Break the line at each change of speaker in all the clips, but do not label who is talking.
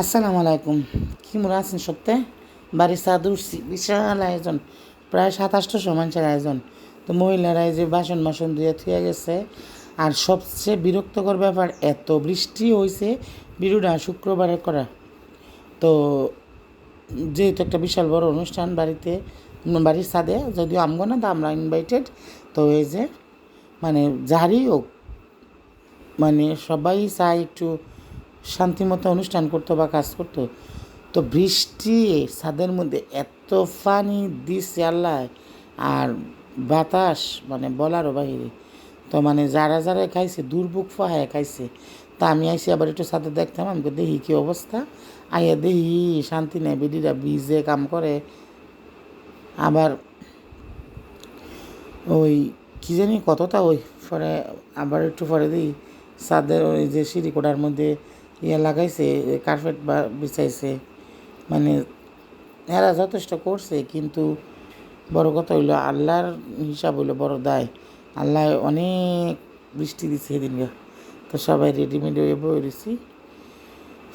আসসালামু আলাইকুম। কি মনে আছেন সত্যি বাড়ির সাদ বিশাল আয়োজন। প্রায় সাতাশশো মানুষের আয়োজন। তো মহিলারা এই যে বাসন বাসন দিয়ে থুয়ে গেছে। আর সবচেয়ে বিরক্তকর ব্যাপার, এত বৃষ্টি হয়েছে বিরুডা শুক্রবারে করা। তো যেহেতু একটা বিশাল বড় অনুষ্ঠান বাড়িতে, বাড়ির সাদে যদিও আমগো না আমরা ইনভাইটেড তো এই যে মানে যারই হোক মানে সবাই চায় একটু শান্তিমতো অনুষ্ঠান করতো বা কাজ করতো, তো বৃষ্টি ছাদের মধ্যে এত পানি দিচ্ছে আল্লাহ, আর বাতাস মানে বলারও বাহিরে। তো মানে যারা যারা খাইছে, দুর্ভোগ ফাহায় খাইছে, তা আমি আইসি আবার একটু ছাদে দেখতাম, আমি দেখি কী অবস্থা? আইয়া দেখি শান্তি নেই বেডিরা বিজে কাম করে। আবার ওই কী জানি কতটা ওই, পরে আবার একটু পরে দিই ছাদের ওই যে সিঁড়ি কোটার মধ্যে ইয়ে লাগাইছে কার্পেট বা বিছাইছে। মানে এরা যথেষ্ট করছে, কিন্তু বড় কথা হইল আল্লাহর হিসাব হইল বড় দায়। আল্লাহ অনেক বৃষ্টি দিচ্ছে সেদিনকে তো সবাই রেডিমেড হয়ে বই রয়েছি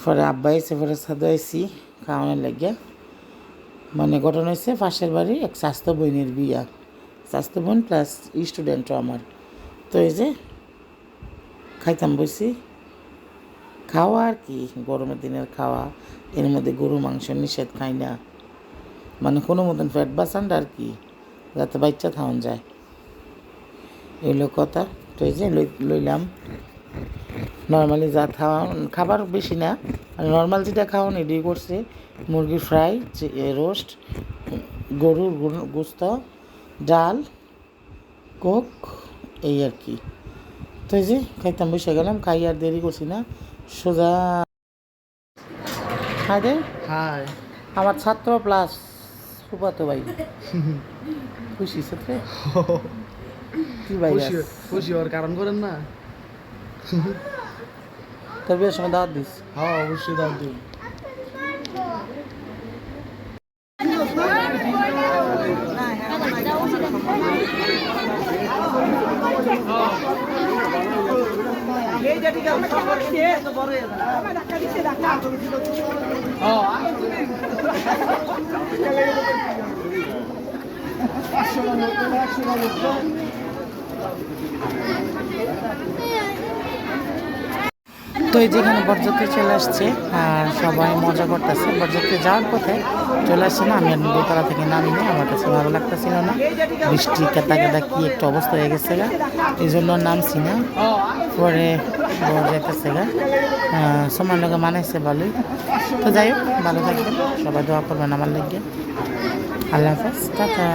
পরে আব্বা এসে পরে সাদু আইসি খাওয়ানোর লাগিয়া মানে ঘটনা হয়েছে পাশের বাড়ি এক স্বাস্থ্য বোনের বিয়া। স্বাস্থ্য বোন প্লাস স্টুডেন্টও আমার। তো এই যে খাইতাম বসি খাওয়া আর কি, গরমের দিনের খাওয়া, এর মধ্যে গরু, মাংস নিষেধ খাই না। মানে কোনো মতন ফ্যাট বাসান্ড আর কি, যাতে বাচ্চা খাওয়ান যায়। এগুলো কথা, তো এই যে লই- লইলাম। নর্মালি যা খাওয়া, খাবার বেশি না নর্মাল যেটা খাওয়ান এটাই করছে। মুরগি ফ্রাই রোস্ট গরুর গোস্ত, ডাল, কোক, এই আর কি। তো এই যে খাইতাম, বসে গেলাম, খাই আর দেরি করছি না। সোজা। হাই রে
হাই
আমার ছাত্র প্লাস ফুপাতো ভাই। খুশি সাথে কি ভাই
খুশি হওয়ার কারণ করেন না।
তবে সময় দাওয়াত দিস।
হ্যাঁ অবশ্যই দাওয়াত দিন
তো এই যেখানে বরযাত্রী চলে আসছে, আর সবাই মজা করতেছে। বরযাত্রী যাওয়ার পথে চলে আসছে না, আমি দোতলা থেকে নামিনি আমার কাছে ভালো লাগতেছিল না। বৃষ্টি কেতা কেতা কি একটা অবস্থা হয়ে গেছে এই জন্য নামছি না। পরে বর যাইতেছে গা। সময় লোকে মানাইছে ভালোই। তো যাই হোক, ভালো থাকবেন। সবাই দোয়া করবেন আমার লাগিয়ে আল্লাহ হাফেজ। টাটা